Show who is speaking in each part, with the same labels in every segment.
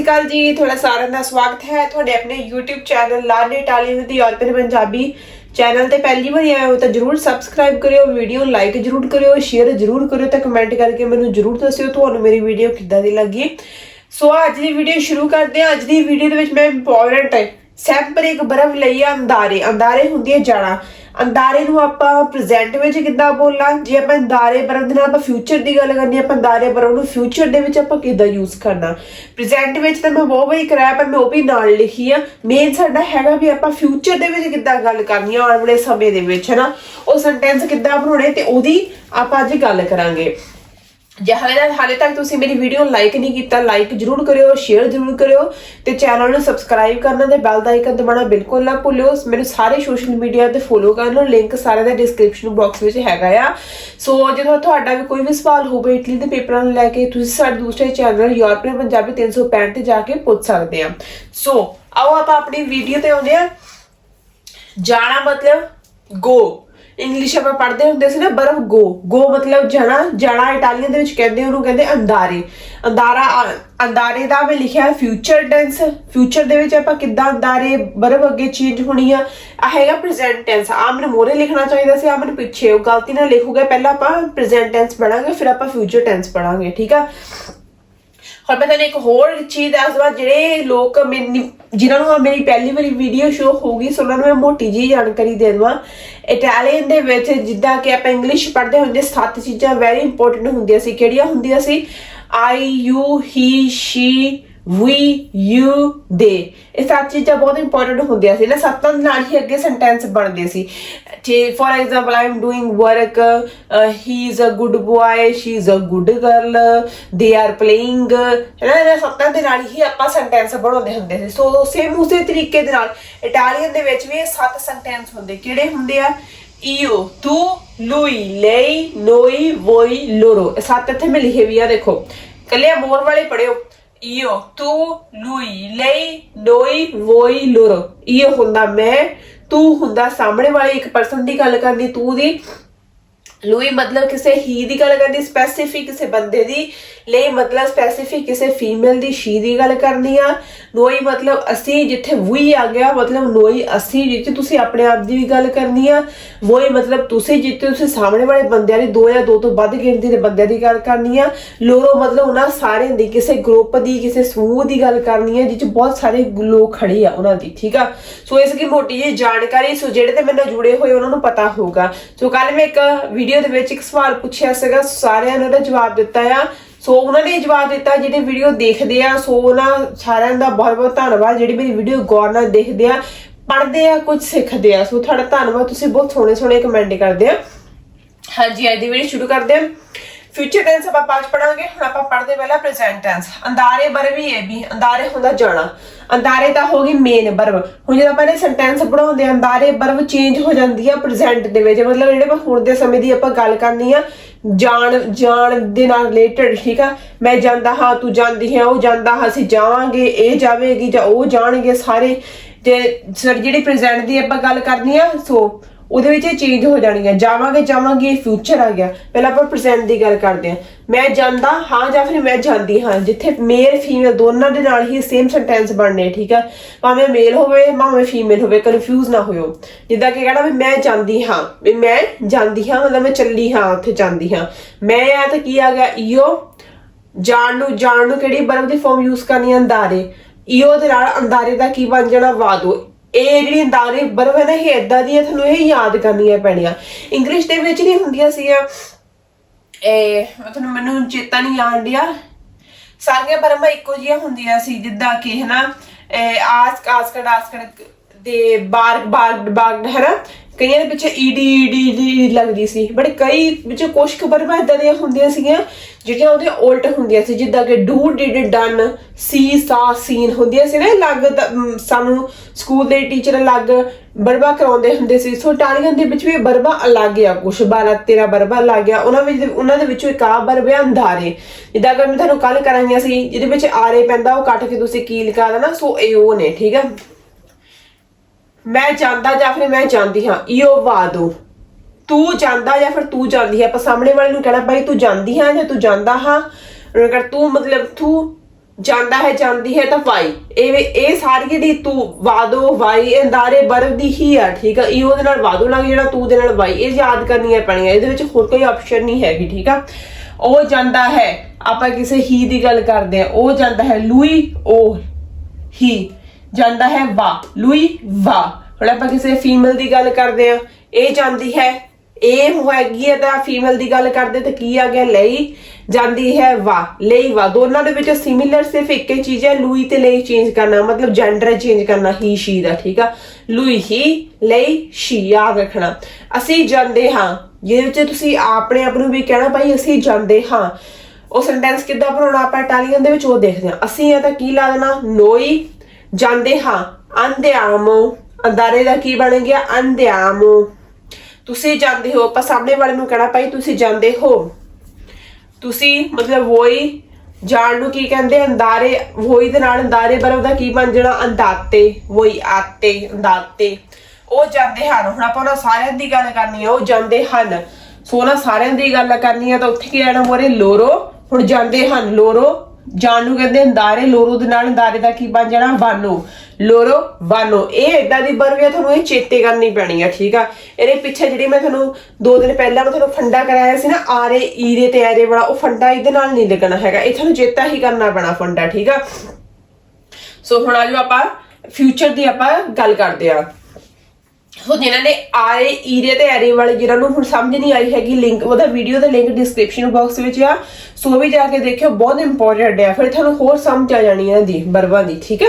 Speaker 1: ਸ਼੍ਰੀ ਅਕਾਲ ਜੀ, ਤੁਹਾਡਾ ਸਾਰਿਆਂ ਦਾ ਸਵਾਗਤ ਹੈ। ਤੁਹਾਡੇ ਆਪਣੇ YouTube ਚੈਨਲ ਲਾਰਡ ਇਟਾਲੀਅਨ ਦੀ ਯੂਰਪੀਅਨ ਪੰਜਾਬੀ ਚੈਨਲ ਤੇ ਪਹਿਲੀ ਵਾਰੀ ਆਏ ਹੋ ਤਾਂ ਜਰੂਰ ਸਬਸਕ੍ਰਾਈਬ ਕਰਿਓ ਵੀਡੀਓ ਲਾਈਕ ਜਰੂਰ ਕਰਿਓ ਸ਼ੇਅਰ ਜਰੂਰ ਕਰਿਓ ਤੇ ਕਮੈਂਟ ਕਰਕੇ ਮੈਨੂੰ ਜਰੂਰ ਦੱਸਿਓ ਤੁਹਾਨੂੰ ਮੇਰੀ ਵੀਡੀਓ ਕਿੱਦਾਂ ਦੀ ਲੱਗੀ। ਸੋ ਅੱਜ ਦੀ ਵੀਡੀਓ ਸ਼ੁਰੂ ਕਰਦੇ ਹਾਂ। ਅੱਜ ਦੀ ਵੀਡੀਓ ਦੇ ਵਿੱਚ ਮੈਂ ਇੰਪੋਰਟੈਂਟ ਹੈ। ਸੈਂਪਰ ਇੱਕ ਬਰਫ ਲਈ ਆ ਅੰਦਾਰੇ ਅੰਦਾਰੇ ਹੁੰਦੀ ਹੈ ਜਾਣਾ। ਅੰਦਾਰੇ ਨੂੰ ਆਪਾਂ ਪ੍ਰੈਜ਼ੈਂਟ ਵਿੱਚ ਕਿੱਦਾਂ ਬੋਲਣਾ ਜੇ ਆਪਾਂ ਅੰਦਾਰੇ ਬਰਫ ਦੇ ਨਾਲ ਆਪਾਂ ਫਿਊਚਰ ਦੀ ਗੱਲ ਕਰਨੀ, ਆਪਾਂ ਅੰਦਾਰੇ ਬਰਫ ਨੂੰ ਫਿਊਚਰ ਦੇ ਵਿੱਚ ਆਪਾਂ ਕਿੱਦਾਂ ਯੂਜ਼ ਕਰਨਾ? ਪ੍ਰੈਜ਼ੈਂਟ ਵਿੱਚ ਤਾਂ ਮੈਂ ਬਹੁਤ ਵਾਰੀ ਕਰਾਇਆ, ਪਰ ਮੈਂ ਉਹ ਵੀ ਨਾਲ ਲਿਖੀ ਆ। ਮੇਨ ਸਾਡਾ ਹੈਗਾ ਵੀ ਆਪਾਂ ਫਿਊਚਰ ਦੇ ਵਿੱਚ ਕਿੱਦਾਂ ਗੱਲ ਕਰਨੀ ਆ ਆਉਣ ਵਾਲੇ ਸਮੇਂ ਦੇ ਵਿੱਚ ਹੈ ਨਾ ਉਹ ਸੈਂਟੈਂਸ ਕਿੱਦਾਂ ਬਣਾਉਣੇ ਤੇ ਉਹਦੀ ਆਪਾਂ ਅੱਜ ਗੱਲ ਕਰਾਂਗੇ। ਜੇ ਹਾਲੇ ਤੱਕ ਹਾਲੇ ਤੱਕ ਤੁਸੀਂ ਮੇਰੀ ਵੀਡੀਓ ਲਾਈਕ ਨਹੀਂ ਕੀਤਾ ਲਾਈਕ ਜਰੂਰ ਕਰਿਓ ਸ਼ੇਅਰ ਜਰੂਰ ਕਰਿਓ ਤੇ ਚੈਨਲ ਨੂੰ ਸਬਸਕ੍ਰਾਈਬ ਕਰਨਾ ਤੇ ਬੈਲ ਦਾ ਆਈਕਨ ਦਬਾਉਣਾ ਬਿਲਕੁਲ ਨਾ ਭੁੱਲਿਓ। ਮੈਨੂੰ ਸਾਰੇ ਸੋਸ਼ਲ ਮੀਡੀਆ ਤੇ ਫੋਲੋ ਕਰ ਲਓ ਲਿੰਕ ਸਾਰੇ ਦਾ ਡਿਸਕ੍ਰਿਪਸ਼ਨ ਬਾਕਸ ਵਿੱਚ ਹੈਗਾ ਆ। ਸੋ ਜਦੋਂ ਤੁਹਾਡਾ ਵੀ ਕੋਈ ਵੀ ਸਵਾਲ ਹੋਵੇ, ਇਟਲੀ ਦੇ ਪੇਪਰਾਂ ਨੂੰ ਲੈ ਕੇ ਤੁਸੀਂ ਸਾਡੇ ਦੂਸਰੇ ਚੈਨਲ ਯੂਰਪੀਅਨ ਪੰਜਾਬੀ 365 ਤੇ ਜਾ ਕੇ ਪੁੱਛ ਸਕਦੇ ਆ। ਸੋ ਆਓ ਆਪਾਂ ਆਪਣੀ ਵੀਡੀਓ ਤੇ ਆਉਂਦੇ ਆ। ਜਾਣਾ ਮਤਲਬ ਗੋ ਇੰਗਲਿਸ਼ ਆਪਾਂ ਪੜ੍ਹਦੇ ਹੁੰਦੇ ਸੀ ਨਾ, ਬਰਫ ਗੋ ਗੋ ਮਤਲਬ ਜਣਾ ਜਣਾ ਇਟਾਲੀਅਨ ਦੇ ਵਿੱਚ ਕਹਿੰਦੇ, ਉਹਨੂੰ ਕਹਿੰਦੇ ਅੰਦਾਰੇ ਅੰਦਾਰਾ ਅੰਦਾਰੇ ਦਾ ਮੈਂ ਲਿਖਿਆ ਫਿਊਚਰ ਟੈਂਸ ਫਿਊਚਰ ਦੇ ਵਿੱਚ ਆਪਾਂ ਕਿੱਦਾਂ ਅੰਦਾਰੇ ਬਰਫ ਅੱਗੇ ਚੇਂਜ ਹੋਣੀ ਆ ਆ ਹੈਗਾ ਪ੍ਰੈਜ਼ੈਂਟ ਟੈਂਸ ਆ ਮੈਨੂੰ ਮੋਰੇ ਲਿਖਣਾ ਚਾਹੀਦਾ ਸੀ ਆ ਮੈਨੂੰ ਪਿੱਛੇ, ਉਹ ਗਲਤੀ ਨਾਲ ਲਿਖੂਗਾ, ਪਹਿਲਾਂ ਆਪਾਂ ਪ੍ਰੈਜ਼ੈਂਟ ਟੈਂਸ ਪੜਾਂਗੇ ਫਿਰ ਆਪਾਂ ਫਿਊਚਰ ਟੈਂਸ ਪੜਾਂਗੇ ਠੀਕ ਆ? ਹੁਣ ਮੈਂ ਤੁਹਾਨੂੰ ਇੱਕ ਹੋਰ ਚੀਜ਼ ਦੱਸ ਦਵਾਂ, ਜਿਹੜੇ ਲੋਕ ਮੈਨੀ ਜਿਨ੍ਹਾਂ ਨੂੰ ਮੇਰੀ ਪਹਿਲੀ ਵਾਰੀ ਵੀਡੀਓ ਸ਼ੋ ਹੋਊਗੀ ਸੋ ਉਹਨਾਂ ਨੂੰ ਮੈਂ ਮੋਟੀ ਜੀ ਜਾਣਕਾਰੀ ਦੇ ਦਵਾਂ। ਇਟਾਲੀਅਨ ਦੇ ਵਿੱਚ ਜਿੱਦਾਂ ਕਿ ਆਪਾਂ ਇੰਗਲਿਸ਼ ਪੜ੍ਹਦੇ ਹੁੰਦੇ, ਸੱਤ ਚੀਜ਼ਾਂ ਵੈਰੀ ਇੰਪੋਰਟੈਂਟ ਹੁੰਦੀਆਂ ਸੀ। ਕਿਹੜੀਆਂ ਹੁੰਦੀਆਂ ਸੀ? I you he she we you ਦੇ ਇਹ ਸੱਤ ਚੀਜ਼ਾਂ ਬਹੁਤ ਇੰਪੋਰਟੈਂਟ ਹੁੰਦੀਆਂ ਸੀ ਨਾ, ਸੱਤਾਂ ਦੇ ਨਾਲ ਹੀ ਅੱਗੇ ਸੈਂਟੈਂਸ ਬਣਦੇ ਸੀ। ਤੇ for example I am doing work he is a good boy she is a good girl they are playing ਹੈ ਨਾ ਦੇ ਨਾਲ ਹੀ ਆਪਾਂ ਸੈਂਟੈਂਸ ਬਣਾਉਂਦੇ ਹੁੰਦੇ ਸੀ। ਸੋ ਸੇਮ ਉਸੇ ਤਰੀਕੇ ਦੇ ਨਾਲ ਇਟਾਲੀਅਨ ਦੇ ਵਿੱਚ ਵੀ ਸੱਤ ਸੈਂਟੈਂਸ ਹੁੰਦੇ। ਕਿਹੜੇ ਹੁੰਦੇ ਆ? Io, tu, lui, lei, noi, voi, loro ਸੱਤ ਇੱਥੇ ਮੈਂ ਲਿਖੇ ਵੀ ਆ, ਦੇਖੋ। ਕੱਲੇ ਮੋਰ ਵਾਲੇ ਪੜਿਓ io, tu, lui, lei, noi, voi, loro io ਹੁੰਦਾ ਮੈਂ ਤੂੰ ਹੁੰਦਾ ਸਾਹਮਣੇ ਵਾਲੇ ਇੱਕ ਪਰਸਨ ਦੀ ਗੱਲ ਕਰਨੀ ਤੂੰ ਦੀ ਲੂਈ ਮਤਲਬ ਕਿਸੇ ਹੀ ਦੀ ਗੱਲ ਕਰਨੀ ਸਪੈਸੀਫਿਕ ਕਿਸੇ ਬੰਦੇ ਦੀ ਲਈ ਮਤਲਬ ਸਪੈਸੀਫਿਕ ਕਿਸੇ ਫੀਮੇਲ ਦੀ ਸ਼ੀ ਦੀ ਗੱਲ ਕਰਨੀ ਆ। ਨੋਈ ਮਤਲਬ ਅਸੀਂ ਜਿੱਥੇ ਵੀ ਆ ਗਿਆ, ਮਤਲਬ ਨੋਈ ਅਸੀਂ ਜਿੱਥੇ ਤੁਸੀਂ ਆਪਣੇ ਆਪ ਦੀ ਵੀ ਗੱਲ ਕਰਨੀ ਆ। ਵੋਈ ਮਤਲਬ ਤੁਸੀਂ ਜਿੱਥੇ ਤੁਸੀਂ ਸਾਹਮਣੇ ਵਾਲੇ ਬੰਦਿਆਂ ਦੀ ਦੋ ਜਾਂ ਦੋ ਤੋਂ ਵੱਧ ਗਿਣਤੀ ਦੇ ਬੰਦਿਆਂ ਦੀ ਗੱਲ ਕਰਨੀ ਆ। ਲੋਰੋ ਮਤਲਬ ਉਹਨਾਂ ਸਾਰਿਆਂ ਦੀ, ਕਿਸੇ ਗਰੁੱਪ ਦੀ, ਕਿਸੇ ਸਮੂਹ ਦੀ ਗੱਲ ਕਰਨੀ ਆ ਜਿੱਚ ਬਹੁਤ ਸਾਰੇ ਲੋਕ ਖੜੇ ਆ ਉਹਨਾਂ ਦੀ, ਠੀਕ ਆ? ਸੋ ਇਸ ਦੀ ਮੋਟੀ ਜਿਹੀ ਜਾਣਕਾਰੀ, ਸੋ ਜਿਹੜੇ ਤੇ ਮੇਰੇ ਨਾਲ ਜੁੜੇ ਹੋਏ ਉਹਨਾਂ ਨੂੰ ਪਤਾ ਹੋਊਗਾ। ਸੋ ਕੱਲ ਮੈਂ ਇੱਕ ਵੀਡੀਓ ਦੇ ਵਿੱਚ ਇੱਕ ਸਵਾਲ ਪੁੱਛਿਆ ਸੀਗਾ, ਸਾਰਿਆਂ ਨੇ ਉਹਦਾ ਜਵਾਬ ਦਿੱਤਾ ਆ। ਸੋ ਉਹਨਾਂ ਨੇ ਜਵਾਬ ਦਿੱਤਾ, ਜਿਹੜੇ ਵੀਡੀਓ ਦੇਖਦੇ ਆ, ਸੋ ਉਹਨਾਂ ਸਾਰਿਆਂ ਦਾ ਬਹੁਤ ਬਹੁਤ ਧੰਨਵਾਦ, ਜਿਹੜੀ ਮੇਰੀ ਵੀਡੀਓ ਗੌਰ ਨਾਲ ਦੇਖਦੇ ਆ, ਪੜ੍ਹਦੇ ਆ, ਕੁਝ ਸਿੱਖਦੇ ਆ। ਸੋ ਤੁਹਾਡਾ ਧੰਨਵਾਦ, ਤੁਸੀਂ ਬਹੁਤ ਸੋਹਣੇ ਸੋਹਣੇ ਕਮੈਂਟ ਕਰਦੇ ਆ। ਹਾਂਜੀ, ਅੱਜ ਦੀ ਵੀਡੀਓ ਸ਼ੁਰੂ ਕਰਦੇ ਹਾਂ ਫਿਊਚਰ ਟੈਂਸ ਆਪਾਂ ਪਾਸ ਪੜਾਂਗੇ, ਹੁਣ ਆਪਾਂ ਪੜ੍ਹਦੇ ਪਹਿਲਾਂ ਪ੍ਰੈਜ਼ੈਂਟ ਟੈਂਸ ਅੰਦਾਰੇ ਬਰਵੀ ਹੈ ਵੀ ਅੰਦਾਰੇ ਹੁੰਦਾ ਜਾਣਾ। ਅੰਦਾਰੇ ਤਾਂ ਹੋ ਗਈ ਮੇਨ ਬਰਬ ਹੁਣ ਜਦੋਂ ਆਪਾਂ ਇਹ ਸੈਂਟੈਂਸ ਪੜਾਉਂਦੇ ਆ ਅੰਦਾਰੇ ਬਰਬ ਚੇਂਜ ਹੋ ਜਾਂਦੀ ਆ ਪ੍ਰੈਜ਼ੈਂਟ ਦੇ ਵਿੱਚ। ਮਤਲਬ ਜਿਹੜੇ ਮੈਂ ਹੁਣ ਦੇ ਸਮੇਂ ਦੀ ਆਪਾਂ ਗੱਲ ਕਰਨੀ ਆ, ਜਾਣ ਜਾਣ ਦੇ ਨਾਲ ਰਿਲੇਟਡ ਠੀਕ ਆ? ਮੈਂ ਜਾਂਦਾ ਹਾਂ, ਤੂੰ ਜਾਂਦੀ ਹੈ, ਉਹ ਜਾਂਦਾ ਹਾਂ, ਅਸੀਂ ਜਾਵਾਂਗੇ, ਇਹ ਜਾਵੇਗੀ ਜਾਂ ਉਹ ਜਾਣਗੇ ਸਾਰੇ। ਤੇ ਸਰ, ਜਿਹੜੀ ਪ੍ਰੈਜ਼ੈਂਟ ਦੀ ਆਪਾਂ ਗੱਲ ਕਰਨੀ ਆ, ਸੋ ਉਹਦੇ ਵਿੱਚ ਇਹ ਚੇਂਜ ਹੋ ਜਾਣਗੀਆਂ ਜਾਵਾਂਗੇ ਜਾਵਾਂਗੇ ਫਿਊਚਰ ਆ ਗਿਆ। ਪਹਿਲਾਂ ਆਪਾਂ ਪ੍ਰੈਜ਼ੈਂਟ ਦੀ ਗੱਲ ਕਰਦੇ ਹਾਂ। ਮੈਂ ਜਾਂਦਾ ਹਾਂ ਜਾਂ ਫਿਰ ਮੈਂ ਜਾਂਦੀ ਹਾਂ, ਜਿੱਥੇ ਮੇਲ ਫੀਮੇਲ ਦੋਨਾਂ ਦੇ ਨਾਲ ਹੀ ਸੇਮ ਸੈਂਟੈਂਸ ਬਣਨੇ, ਠੀਕ ਹੈ ਭਾਵੇਂ ਮੇਲ ਹੋਵੇ, ਭਾਵੇਂ ਫੀਮੇਲ ਹੋਵੇ ਕਨਫਿਊਜ਼ ਨਾ ਹੋਇਓ। ਜਿੱਦਾਂ ਕਿ ਕਹਿਣਾ ਵੀ ਮੈਂ ਜਾਂਦੀ ਹਾਂ। ਵੀ ਮੈਂ ਜਾਂਦੀ ਹਾਂ, ਮਤਲਬ ਮੈਂ ਚੱਲੀ ਹਾਂ, ਉੱਥੇ ਜਾਂਦੀ ਹਾਂ। ਮੈਂ ਆ ਤਾਂ ਕੀ ਆ ਗਿਆ? ਈਓ, ਜਾਣ ਨੂੰ ਜਾਣ ਨੂੰ ਕਿਹੜੀ ਬਰਬ ਦੀ ਫਾਰਮ ਯੂਜ਼ ਕਰਨੀ ਹੈ ਅੰਦਾਰੇ ਈਓ ਦੇ ਨਾਲ ਅੰਦਾਰੇ ਦਾ ਕੀ ਬਣ ਜਾਣਾ? ਵਾਦੋ। ਇਹ ਜਿਹੜੀ ਅੰਦਾਰੇ ਬਰਬ ਹੈ ਇਹ ਇਦਾਂ ਦੀ ਹੈ ਤੁਹਾਨੂੰ ਇਹ ਯਾਦ ਕਰਨੀਆਂ ਪੈਣੀਆਂ। ਇੰਗਲਿਸ਼ ਦੇ ਵਿੱਚ ਨਹੀਂ ਹੁੰਦੀਆਂ ਸੀਗੀਆਂ। ਇਹ ਤੁਹਾਨੂੰ ਮੈਨੂੰ ਚੇਤਾ ਨਹੀਂ ਆਣ ਡਿਆ। ਸਾਰੀਆਂ ਬਰਮਾਂ ਇੱਕੋ ਜਿਹੀਆਂ ਹੁੰਦੀਆਂ ਸੀ, ਜਿੱਦਾਂ ਕਿ, ਹਨਾ, ਇਹ ਆਸ ਆਸਕੜ ਆਸਕੜ ਦੇ ਬਾਰ ਬਾਰ ਬਾਗ ਹਨਾ ਕਈਆਂ ਦੇ ਪਿੱਛੇ ਈਡੀ ਈਡੀ ਈਡੀ ਲੱਗਦੀ ਸੀ। ਬਟ ਕਈ ਵਿੱਚ ਕੁਝ ਖਬਰ ਮੈਂ ਇਦਾਂ ਦੀਆਂ ਹੁੰਦੀਆਂ ਸੀਗੀਆਂ, ਜਿਹੜੀਆਂ ਉਹਦੇ ਉਲਟ ਹੁੰਦੀਆਂ ਸੀ। ਜਿੱਦਾਂ ਕਿ ਡੂ ਡਿਡ ਡਨ ਸੀ, ਸਾ, ਸੀਨ ਹੁੰਦੀਆਂ ਸੀ ਨਾ ਇਹ ਸਾਨੂੰ ਸਕੂਲ ਦੇ ਟੀਚਰ ਅਲੱਗ ਬਰਬਾ ਕਰਾਉਂਦੇ ਹੁੰਦੇ ਸੀ। ਸੋ ਟਾਲੀਆਂ ਦੇ ਵਿੱਚ ਵੀ ਬਰਬਾ ਅਲੱਗ ਆ ਕੁਛ 12 13 ਬਰਬਾ ਅਲੱਗ ਆ। ਉਹਨਾਂ ਵਿੱਚ, ਉਹਨਾਂ ਦੇ ਵਿੱਚੋਂ ਇੱਕ ਆ ਬਰਬ ਆ ਅੰਧਾਰੇ। ਜਿੱਦਾਂ ਕਿ ਮੈਂ ਤੁਹਾਨੂੰ ਕੱਲ ਕਰਾਈਆਂ ਸੀ, ਜਿਹਦੇ ਵਿੱਚ ਆਰੇ ਪੈਂਦਾ, ਉਹ ਕੱਟ ਕੇ ਤੁਸੀਂ ਕੀ ਲਿਖਾ ਦੇਣਾ, ਸੋ ਇਹ ਉਹ ਨੇ, ਠੀਕ ਆ? ਮੈਂ ਜਾਂਦਾ ਜਾਂ ਫਿਰ ਮੈਂ ਜਾਂਦੀ ਹਾਂ ਇਹੋ ਵਾਦੋ ਤੂੰ ਜਾਂਦਾ ਜਾਂ ਫਿਰ ਤੂੰ ਜਾਂਦੀ ਹੈ, ਆਪਾਂ ਸਾਹਮਣੇ ਵਾਲੇ ਨੂੰ ਕਹਿਣਾ, ਬਾਈ ਤੂੰ ਜਾਂਦੀ ਹਾਂ ਜਾਂ ਤੂੰ ਜਾਂਦਾ ਹਾਂ? ਅਗਰ ਤੂੰ ਮਤਲਬ ਤੂੰ ਜਾਂਦਾ ਹੈ, ਜਾਂਦੀ ਹੈ ਤਾਂ ਵਾਈ। ਇਹ ਇਹ ਸਾਰੀ ਜਿਹੜੀ ਤੂੰ ਵਾਦੋ ਵਾਈ ਅੰਦਾਰੇ ਬਰਫ ਦੀ ਹੀ ਆ, ਠੀਕ ਆ? ਇਹ ਉਹਦੇ ਨਾਲ ਵਾਦੋ ਲੱਗ ਜਿਹੜਾ ਤੂੰ ਦੇ ਨਾਲ ਵਾਈ, ਇਹ ਯਾਦ ਕਰਨੀਆਂ ਪੈਣੀਆਂ, ਇਹਦੇ ਵਿੱਚ ਹੋਰ ਕੋਈ ਆਪਸ਼ਨ ਨਹੀਂ ਹੈਗੀ, ਠੀਕ ਆ? ਉਹ ਜਾਂਦਾ ਹੈ, ਆਪਾਂ ਕਿਸੇ ਹੀ ਦੀ ਗੱਲ ਕਰਦੇ ਆ ਉਹ ਜਾਂਦਾ ਹੈ, ਲੂਈ, ਉਹ, ਹੀ। ਜਾਂਦਾ ਹੈ ਵਾ, ਲੂਈ ਵਾ। ਹੁਣ ਆਪਾਂ ਕਿਸੇ ਫੀਮੇਲ ਦੀ ਗੱਲ ਕਰਦੇ ਆ ਇਹ ਜਾਂਦੀ ਹੈ, ਇਹ ਹੋਏਗੀ ਤਾਂ ਫੀਮੇਲ ਦੀ ਗੱਲ ਕਰਦੇ ਤਾਂ ਕੀ ਆ ਗਿਆ, ਲਈ। ਜਾਂਦੀ ਹੈ ਵਾ, ਲਈ ਵਾ। ਦੋਨਾਂ ਦੇ ਵਿੱਚ ਸਿਮਿਲਰ ਸਿਰਫ ਇੱਕ ਹੀ ਚੀਜ਼ ਹੈ, ਲੂਈ ਤੇ ਲਈ ਚੇਂਜ ਕਰਨਾ। ਮਤਲਬ ਜੈਂਡਰ ਚੇਂਜ ਕਰਨਾ ਹੀ ਸ਼ੀ ਦਾ, ਠੀਕ ਆ? ਲੂਈ ਹੀ ਲਈ ਸ਼ੀ ਯਾਦ ਰੱਖਣਾ ਅਸੀਂ ਜਾਂਦੇ ਹਾਂ, ਜਿਹਦੇ ਵਿੱਚ ਤੁਸੀਂ ਆਪਣੇ ਆਪ ਨੂੰ ਵੀ ਕਹਿਣਾ ਭਾਈ, ਅਸੀਂ ਜਾਂਦੇ ਹਾਂ। ਉਹ ਸੈਂਟੈਂਸ ਕਿੱਦਾਂ ਬਣਾਉਣਾ ਆਪਾਂ ਇਟਾਲੀਅਨ ਦੇ ਵਿੱਚ, ਉਹ ਦੇਖਦੇ ਹਾਂ। ਅਸੀਂ ਇਹ ਤਾਂ ਕੀ ਲਾ ਦੇਣਾ? ਨੋਈ ਜਾਂਦੇ ਹਾਂ। ਅੰਦਿਆਮੋ ਅੰਦਾਰੇ ਦਾ ਕੀ ਬਣ ਗਿਆ? ਅੰਦਿਆਮੋ ਤੁਸੀਂ ਜਾਂਦੇ ਹੋ, ਆਪਾਂ ਸਾਹਮਣੇ ਵਾਲੇ ਨੂੰ ਕਹਿਣਾ ਭਾਈ, ਤੁਸੀਂ ਜਾਂਦੇ ਹੋ। ਤੁਸੀਂ ਮਤਲਬ ਵੋਈ ਜਾਣ ਨੂੰ ਕੀ ਕਹਿੰਦੇ? ਅੰਦਾਰੇ ਵੋਈ ਦੇ ਨਾਲ ਅੰਦਾਰੇ ਬਰਫ ਦਾ ਕੀ ਬਣ ਜਾਣਾ? ਅੰਦਾਤੇ ਵੋਈ ਆਤੇ ਅੰਦਾਤੇ ਉਹ ਜਾਂਦੇ ਹਨ। ਹੁਣ ਆਪਾਂ ਉਹਨਾਂ ਸਾਰਿਆਂ ਦੀ ਗੱਲ ਕਰਨੀ ਹੈ ਉਹ ਜਾਂਦੇ ਹਨ। ਸੋ ਉਹਨਾਂ ਸਾਰਿਆਂ ਦੀ ਗੱਲ ਕਰਨੀ ਹੈ ਤਾਂ ਉੱਥੇ ਕੀ ਆਣਾ ਮੋਰੇ? ਲੋਰੋ। ਹੁਣ ਜਾਂਦੇ ਹਨ। ਲੋਰੋ। ਜਾਣ ਨੂੰ ਕਹਿੰਦੇ ਅੰਦਾਰੇ ਲੋਰੋ ਦੇ ਨਾਲ ਅੰਦਾਰੇ ਦਾ ਕੀ ਬਣ ਜਾਣਾ? ਵਾਨੋ। ਲੋਰੋ, ਵਾਨੋ। ਇਹ ਏਦਾਂ ਦੀ ਬਰਫ ਹੈ ਤੁਹਾਨੂੰ ਇਹ ਚੇਤੇ ਕਰਨੀ ਪੈਣੀ ਹੈ ਠੀਕ ਆ? ਇਹਦੇ ਪਿੱਛੇ ਜਿਹੜੀ ਮੈਂ ਤੁਹਾਨੂੰ ਦੋ ਦਿਨ ਪਹਿਲਾਂ ਮੈਂ ਤੁਹਾਨੂੰ ਫੰਡਾ ਕਰਾਇਆ ਸੀ ਨਾ, ਆਰੇ, ਈਰੇ ਤੇ ਐਰੇ ਵਾਲਾ, ਉਹ ਫੰਡਾ ਇਹਦੇ ਨਾਲ ਨਹੀਂ ਲੱਗਣਾ ਹੈਗਾ। ਇਹ ਤੁਹਾਨੂੰ ਚੇਤਾ ਹੀ ਕਰਨਾ ਪੈਣਾ ਫੰਡਾ, ਠੀਕ ਆ? ਸੋ ਹੁਣ ਆਜੋ ਆਪਾਂ ਫਿਊਚਰ ਦੀ ਆਪਾਂ ਗੱਲ ਕਰਦੇ ਆ। ਸੋ ਜਿਨ੍ਹਾਂ ਨੇ ਆਰੇ ਈਰੇ ਤੇ ਐਰੇ ਵਾਲੇ ਜਿਹਨਾਂ ਨੂੰ ਹੁਣ ਸਮਝ ਨਹੀਂ ਆਈ ਹੈਗੀ ਲਿੰਕ ਉਹਦਾ ਵੀਡੀਓ ਦਾ ਲਿੰਕ ਡਿਸਕ੍ਰਿਪਸ਼ਨ ਬਾਕਸ ਵਿੱਚ ਆ। ਸੋ ਵੀ ਜਾ ਕੇ ਦੇਖਿਓ, ਬਹੁਤ ਇੰਪੋਰਟੈਂਟ ਆ। ਫਿਰ ਤੁਹਾਨੂੰ ਹੋਰ ਸਮਝ ਆ ਜਾਣੀ ਹੈ ਦੀ ਬਰਬਾਂ ਦੀ ਠੀਕ ਹੈ?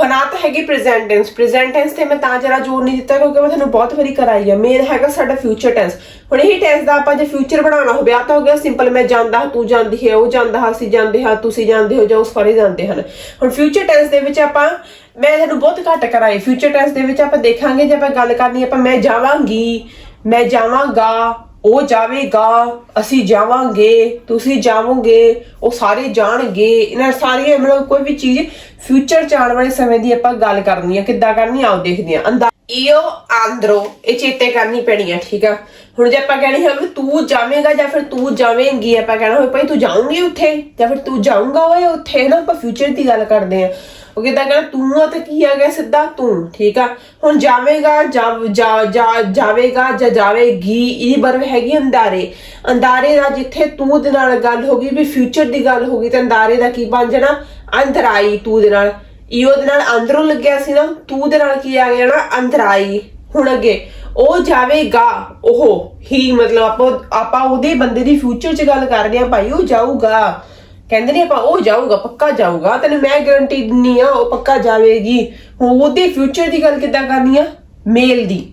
Speaker 1: ਹੁਣ ਤਾਂ ਹੈਗੀ ਪ੍ਰੈਜ਼ੈਂਟ ਟੈਂਸ ਪ੍ਰੈਜ਼ੈਂਟ ਟੈਂਸ ਤੇ ਮੈਂ ਤਾਂ ਜਰਾ ਜ਼ੋਰ ਨਹੀਂ ਦਿੱਤਾ ਕਿਉਂਕਿ ਮੈਂ ਤੁਹਾਨੂੰ ਬਹੁਤ ਵਾਰੀ ਕਰਾਈ ਆ। ਮੇਨ ਹੈਗਾ ਸਾਡਾ ਫਿਊਚਰ ਟੈਂਸ ਹੁਣ ਇਹੀ ਟੈਂਸ ਦਾ ਆਪਾਂ ਜੇ ਫਿਊਚਰ ਬਣਾਉਣਾ ਹੋਵੇ ਆ ਤਾਂ ਹੋ ਗਿਆ ਸਿੰਪਲ ਮੈਂ ਜਾਂਦਾ ਤੂੰ ਜਾਂਦੀ ਹੈ, ਉਹ ਜਾਂਦਾ ਹਾਂ, ਅਸੀਂ ਜਾਂਦੇ ਹਾਂ, ਤੁਸੀਂ ਜਾਂਦੇ ਹੋ ਜਾਂ ਉਸ ਸਾਰੇ ਜਾਂਦੇ ਹਨ। ਹੁਣ ਫਿਊਚਰ ਟੈਂਸ ਦੇ ਵਿੱਚ ਆਪਾਂ, ਮੈਂ ਤੁਹਾਨੂੰ ਬਹੁਤ ਘੱਟ ਕਰਾਈ। ਫਿਊਚਰ ਟੈਂਸ ਦੇ ਵਿੱਚ ਆਪਾਂ ਦੇਖਾਂਗੇ, ਜੇ ਆਪਾਂ ਗੱਲ ਕਰਨੀ, ਆਪਾਂ ਮੈਂ ਜਾਵਾਂਗੀ, ਮੈਂ ਜਾਵਾਂਗਾ ਉਹ ਜਾਵੇਗਾ, ਅਸੀਂ ਜਾਵਾਂਗੇ, ਤੁਸੀਂ ਜਾਵੋਗੇ, ਉਹ ਸਾਰੇ ਜਾਣਗੇ। ਇਹਨਾਂ ਸਾਰੀਆਂ ਮਤਲਬ ਕੋਈ ਵੀ ਚੀਜ਼ ਫਿਊਚਰ ਚ ਆਉਣ ਵਾਲੇ ਸਮੇਂ ਦੀ ਆਪਾਂ ਗੱਲ ਕਰਨੀ ਆ, ਕਿੱਦਾਂ ਕਰਨੀ ਆ, ਆਓ ਦੇਖਦੇ ਆ। ਅੰਦਾ ਈਓ ਆਂਦਰੋ, ਇਹ ਚੇਤੇ ਕਰਨੀ ਪੈਣੀ ਆ, ਠੀਕ ਆ? ਹੁਣ ਜੇ ਆਪਾਂ ਕਹਿਣੀ ਹੋਵੇ ਤੂੰ ਜਾਵੇਂਗਾ ਜਾਂ ਫਿਰ ਤੂੰ ਜਾਵੇਂਗੀ, ਆਪਾਂ ਕਹਿਣਾ ਹੋਵੇ, ਭਾਈ ਤੂੰ ਜਾਉਂਗੀ ਉੱਥੇ, ਜਾਂ ਫਿਰ ਤੂੰ ਜਾਊਂਗਾ ਓਏ ਉੱਥੇ, ਨਾ ਆਪਾਂ ਫਿਊਚਰ ਦੀ ਗੱਲ ਕਰਦੇ ਆ। ਉਹ ਕਿਦਾਂ ਕਹਿਣਾ ਤੂੰ ਆ ਤਾਂ ਕੀ ਆ ਗਿਆ ਸਿੱਧਾ? ਤੂੰ, ਠੀਕ ਆ? ਹੁਣ ਜਾਵੇਗਾ ਜਾਵੇਗਾ ਜਾਂ ਜਾਵੇਗੀ? ਇਹ ਬਰਵ ਹੈਗੀ ਅੰਦਾਰੇ ਅੰਦਾਰੇ ਦਾ ਜਿੱਥੇ ਤੂੰ ਦੇ ਨਾਲ ਗੱਲ ਹੋ ਗਈ, ਵੀ ਫਿਊਚਰ ਦੀ ਗੱਲ ਹੋ ਗਈ, ਤੇ ਅੰਦਾਰੇ ਦਾ ਕੀ ਬਣ ਜਾਣਾ? ਅੰਦਰਾਈ ਤੂੰ ਦੇ ਨਾਲ। ਈਓ ਦੇ ਨਾਲ ਅੰਦਰੋਂ ਲੱਗਿਆ ਸੀ ਨਾ, ਤੂੰ ਦੇ ਨਾਲ ਕੀ ਆ ਗਿਆ ਨਾ? ਅੰਦਰਾਈ ਹੁਣ ਅੱਗੇ, ਉਹ ਜਾਵੇਗਾ, ਉਹ ਹੀ ਮਤਲਬ ਆਪਾਂ ਆਪਾਂ ਉਹਦੇ ਬੰਦੇ ਦੀ ਫਿਊਚਰ 'ਚ ਗੱਲ ਕਰ ਰਹੇ ਆ ਭਾਈ, ਉਹ ਜਾਊਗਾ। ਕਹਿੰਦੇ ਨੇ ਆਪਾਂ ਉਹ ਜਾਊਗਾ, ਪੱਕਾ ਜਾਊਗਾ। ਤੈਨੂੰ ਮੈਂ ਗਾਰੰਟੀ ਦਿੰਨੀ ਆ, ਉਹ ਪੱਕਾ ਜਾਵੇਗੀ। ਹੁਣ ਉਹਦੇ ਫਿਊਚਰ ਦੀ ਗੱਲ ਕਿੱਦਾਂ ਕਰਨੀ ਆ? ਮੇਲ ਦੀ।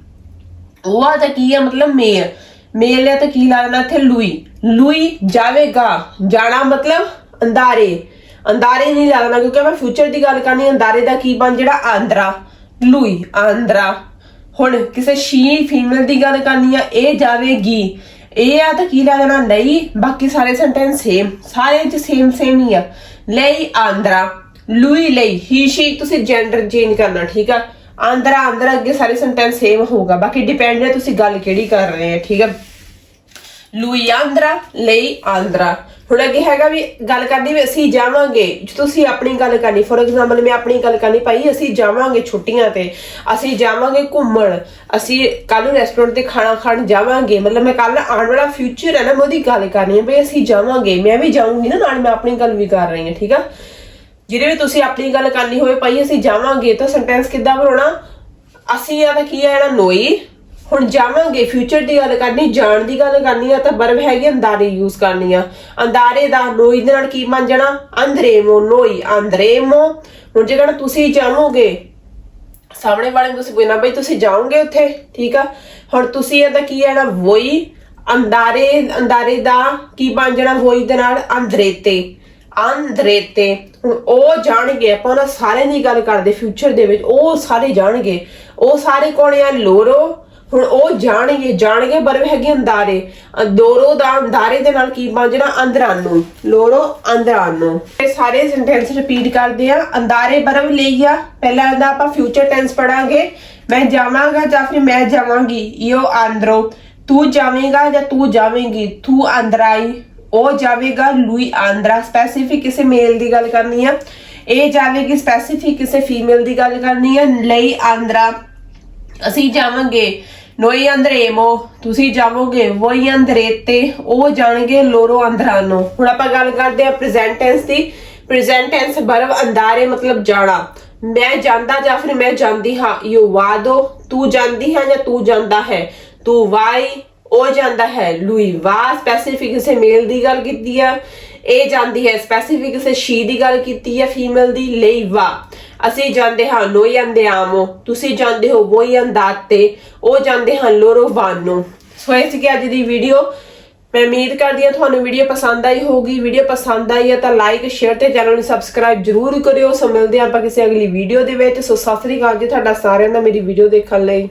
Speaker 1: ਉਹ ਆ ਤਾਂ ਕੀ ਆ, ਮਤਲਬ ਮੇਲ ਮੇਲ ਆ ਤਾਂ ਕੀ ਲਾ ਇੱਥੇ? ਲੂਈ ਲੂਈ ਜਾਵੇਗਾ। ਜਾਣਾ ਮਤਲਬ ਅੰਦਾਰੇ ਅੰਦਾਰੇ ਨਹੀਂ ਲਾ ਦੇਣਾ ਕਿਉਂਕਿ ਮੈਂ ਫਿਊਚਰ ਦੀ ਗੱਲ ਕਰਨੀ ਅੰਦਾਰੇ ਦਾ ਕੀ ਬਣ, ਜਿਹੜਾ ਆਂਦਰਾ ਲੂਈ ਆਂਦਰਾ ਹੁਣ ਕਿਸੇ ਸ਼ੀ ਫੀਮੇਲ ਦੀ ਗੱਲ ਕਰਨੀ ਆ, ਇਹ ਜਾਵੇਗੀ। ਇਹ ਆ ਤਾਂ ਕੀ ਲੱਗਣਾ ਨਹੀਂ, ਬਾਕੀ ਸਾਰੇ ਸੈਂਟੈਂਸ ਸੇਮ ਸਾਰੇ ਚ ਸੇਮ ਸੇਮ ਹੀ ਆ। ਲਈ ਆਂਦਰਾ। ਲੂਈ ਲਈ। ਹੀ ਸ਼ੀ ਤੁਸੀਂ ਜੈਂਡਰ ਚੇਂਜ ਕਰਨਾ, ਠੀਕ ਆ? ਆਂਦਰਾ ਆਂਦਰਾ, ਅੱਗੇ ਸਾਰੇ ਸੈਂਟੈਂਸ ਸੇਮ ਹੋਊਗਾ। ਬਾਕੀ ਡਿਪੈਂਡ ਹੈ ਤੁਸੀਂ ਗੱਲ ਕਿਹੜੀ ਕਰ ਰਹੇ ਆ, ਠੀਕ ਆ? ਲੂਈ ਆਂਦਰਾ ਲਈ ਆਂਦਰਾ ਹੁਣ ਅੱਗੇ ਹੈਗਾ ਵੀ ਗੱਲ ਕਰਨੀ ਵੀ ਅਸੀਂ ਜਾਵਾਂਗੇ। ਜੇ ਤੁਸੀਂ ਆਪਣੀ ਗੱਲ ਕਰਨੀ ਫੋਰ ਐਗਜ਼ਾਮਪਲ ਮੈਂ ਆਪਣੀ ਗੱਲ ਕਰਨੀ ਭਾਈ, ਅਸੀਂ ਜਾਵਾਂਗੇ ਛੁੱਟੀਆਂ ਤੇ। ਅਸੀਂ ਜਾਵਾਂਗੇ ਘੁੰਮਣ। ਅਸੀਂ ਕੱਲ ਨੂੰ ਰੈਸਟੋਰੈਂਟ ਤੇ ਖਾਣਾ ਖਾਣ ਜਾਵਾਂਗੇ। ਮਤਲਬ ਮੈਂ ਕੱਲ ਆਉਣ ਵਾਲਾ ਫਿਊਚਰ ਹੈ ਨਾ, ਮੈਂ ਉਹਦੀ ਗੱਲ ਕਰਨੀ ਹੈ ਵੀ ਅਸੀਂ ਜਾਵਾਂਗੇ। ਮੈਂ ਵੀ ਜਾਊਂਗੀ ਨਾ, ਨਾਲ ਮੈਂ ਆਪਣੀ ਗੱਲ ਵੀ ਕਰ ਰਹੀ ਹਾਂ, ਠੀਕ ਆ? ਜਿਹਦੇ ਵੀ ਤੁਸੀਂ ਆਪਣੀ ਗੱਲ ਕਰਨੀ ਹੋਵੇ, ਭਾਈ, ਅਸੀਂ ਜਾਵਾਂਗੇ, ਤਾਂ ਸੈਂਟੈਂਸ ਕਿੱਦਾਂ ਬਣਾਉਣਾ? ਅਸੀਂ ਆ ਤਾਂ ਕੀ ਹੈ ਜਿਹੜਾ ਨੋਈ। ਹੁਣ ਜਾਵਾਂਗੇ ਫਿਊਚਰ ਦੀ ਗੱਲ ਕਰਨੀ, ਜਾਣ ਦੀ ਗੱਲ ਕਰਨੀ ਆ ਤਾਂ ਬਰਬ ਹੈਗੀ ਅੰਦਾਰੇ ਯੂਜ਼ ਕਰਨੀ ਆ। ਅੰਦਾਰੇ ਦਾ ਨੋਈ ਦੇ ਨਾਲ ਕੀ ਬਣ ਜਾਣਾ? ਅੰਦਰੇਮੋ ਨੋਈ ਅੰਦਰੇਮੋ ਹੁਣ ਜੇ ਤੁਸੀਂ ਜਾਵੋਗੇ, ਸਾਹਮਣੇ ਵਾਲੇ ਨੂੰ ਤੁਸੀਂ ਬੋਲਣਾ ਬਈ ਤੁਸੀਂ ਜਾਓਗੇ ਉੱਥੇ, ਠੀਕ ਆ? ਹੁਣ ਤੁਸੀਂ ਇਹਦਾ ਕੀ ਹੈ ਨਾ, ਵੋਈ, ਅੰਦਾਰੇ ਅੰਦਾਰੇ ਦਾ ਕੀ ਬਣ ਜਾਣਾ ਵੋਈ ਦੇ ਨਾਲ? ਅੰਦਰੇਤੇ ਅੰਦਰੇਤੇ ਹੁਣ ਉਹ ਜਾਣਗੇ, ਆਪਾਂ ਉਹਨਾਂ ਸਾਰਿਆਂ ਦੀ ਗੱਲ ਕਰਦੇ ਫਿਊਚਰ ਦੇ ਵਿੱਚ ਉਹ ਸਾਰੇ ਜਾਣਗੇ। ਉਹ ਸਾਰੇ ਕੌਣ ਆ? ਲੋਰੋ। ਹੁਣ ਉਹ ਜਾਣਗੇ ਜਾਣਗੇ ਬਰਵੇ ਹੈਗੇ ਅੰਦਾਰੇ ਦੋਰੋ ਦਾ ਅੰਦਾਰੇ ਦੇ ਨਾਲ ਕੀ ਬਣ ਜਾਣਾ ਅੰਦਰਾਨੂ ਲੋਰੋ ਅੰਦਰਾਨੂ ਇਹ ਸਾਰੇ ਸੈਂਟੈਂਸ ਰਿਪੀਟ ਕਰਦੇ ਆ। ਅੰਦਾਰੇ ਬਰਵ ਲਈ ਪਹਿਲਾਂ ਇਹਦਾ ਆਪਾਂ ਫਿਊਚਰ ਟੈਂਸ ਪੜਾਂਗੇ ਮੈਂ ਜਾਵਾਂਗਾ ਜਾਂ ਫਿਰ ਮੈਂ ਜਾਵਾਂਗੀ? ਯੋ ਆਂਦਰੋ ਤੂੰ ਜਾਵੇਂਗਾ ਜਾਂ ਤੂੰ ਜਾਵੇਂਗੀ? ਤੂੰ ਅੰਦਰਾਈ ਉਹ ਜਾਵੇਗਾ, ਲੂਈ ਆਂਦਰਾ ਸਪੈਸੀਫਿਕ ਕਿਸੇ ਮੇਲ ਦੀ ਗੱਲ ਕਰਨੀ ਆ। ਇਹ ਜਾਵੇਗੀ ਸਪੈਸੀਫਿਕ ਕਿਸੇ ਫੀਮੇਲ ਦੀ ਗੱਲ ਕਰਨੀ ਆ। ਲਈ ਆਂਦਰਾ ਅਸੀਂ ਜਾਵਾਂਗੇ। ਨੋਈ ਅੰਦਰੇਮੋ ਤੁਸੀਂ ਜਾਵੋਗੇ। ਵੋਈ ਅੰਦਰੇਤੇ ਉਹ ਜਾਣਗੇ ਲੋਰੋ ਅੰਦਰਾਨੋ ਹੁਣ ਆਪਾਂ ਗੱਲ ਕਰਦੇ ਆ ਪ੍ਰੈਜ਼ੈਂਟ ਟੈਂਸ ਦੀ। ਪ੍ਰੈਜ਼ੈਂਟ ਟੈਂਸ ਬਰਵ ਅੰਦਾਰੇ ਮਤਲਬ ਜਾਣਾ। ਮੈਂ ਜਾਂਦਾ ਜਾਂ ਫਿਰ ਮੈਂ ਜਾਂਦੀ ਹਾਂ। ਯੂ ਵਾਦੋ ਤੂੰ ਜਾਂਦੀ ਹੈ ਜਾਂ ਤੂੰ ਜਾਂਦਾ ਹੈ। ਤੂੰ ਵਾਈ ਉਹ ਜਾਂਦਾ ਹੈ। ਲੂਈ ਵਾ ਸਪੈਸੀਫਿਕ ਕਿਸੇ ਮੇਲ ਦੀ ਗੱਲ ਕੀਤੀ ਆ। ਇਹ ਜਾਂਦੀ ਹੈ ਸਪੈਸੀਫਿਕ ਕਿਸੇ ਸ਼ੀ ਦੀ ਗੱਲ ਕੀਤੀ ਹੈ ਫੀਮੇਲ ਦੀ, ਲਈ ਵਾ ਅਸੀਂ ਜਾਂਦੇ ਹਾਂ noi andiamo ਤੁਸੀਂ ਜਾਂਦੇ ਹੋ voi andate ਉਹ ਜਾਂਦੇ ਹਨ loro vanno ਸੋ ਇਹ ਸੀ ਅੱਜ ਦੀ ਵੀਡੀਓ। ਮੈਂ ਉਮੀਦ ਕਰਦੀ ਹਾਂ ਤੁਹਾਨੂੰ ਵੀਡੀਓ ਪਸੰਦ ਆਈ ਹੋਊਗੀ। ਵੀਡੀਓ ਪਸੰਦ ਆਈ ਹੈ ਤਾਂ ਲਾਈਕ ਸ਼ੇਅਰ ਤੇ ਚੈਨਲ ਨੂੰ ਸਬਸਕ੍ਰਾਈਬ ਜਰੂਰ ਕਰਿਓ। ਸੋ ਮਿਲਦੇ ਹਾਂ ਆਪਾਂ ਕਿਸੇ ਅਗਲੀ ਵੀਡੀਓ ਦੇ ਵਿੱਚ। ਸੋ ਸਤਿ ਸ੍ਰੀ ਅਕਾਲ ਜੀ ਤੁਹਾਡਾ ਸਾਰਿਆਂ ਦਾ ਮੇਰੀ ਵੀਡੀਓ ਦੇਖਣ ਲਈ।